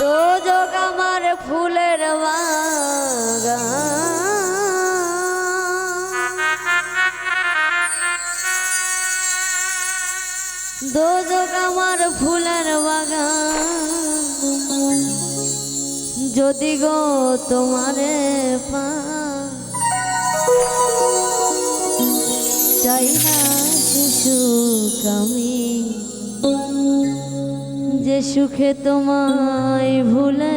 দোজক আমার ফুলের মাগা দোজক ফুলের বাগান। যদি গো তোমারে পা চাই না শিশু কামী যে সুখে তোমায় ভুলে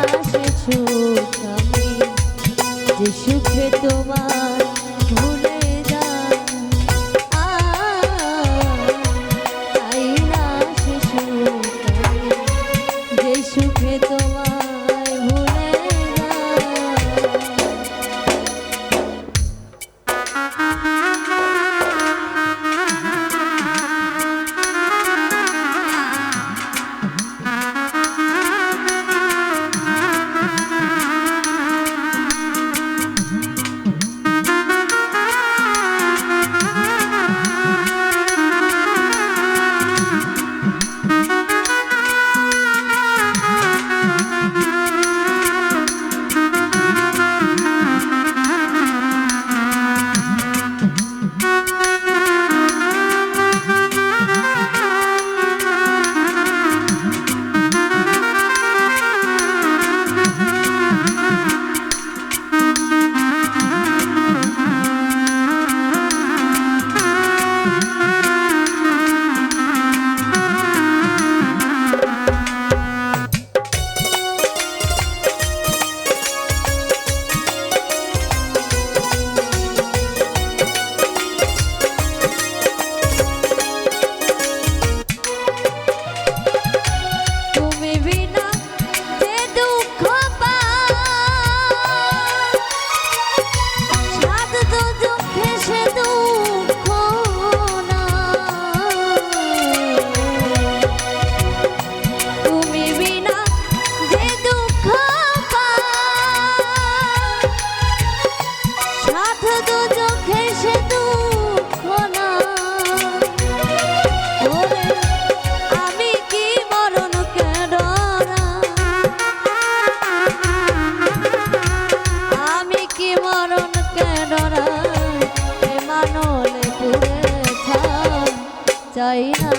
আসেছো স্বামী যে সুখে তোমার হয় না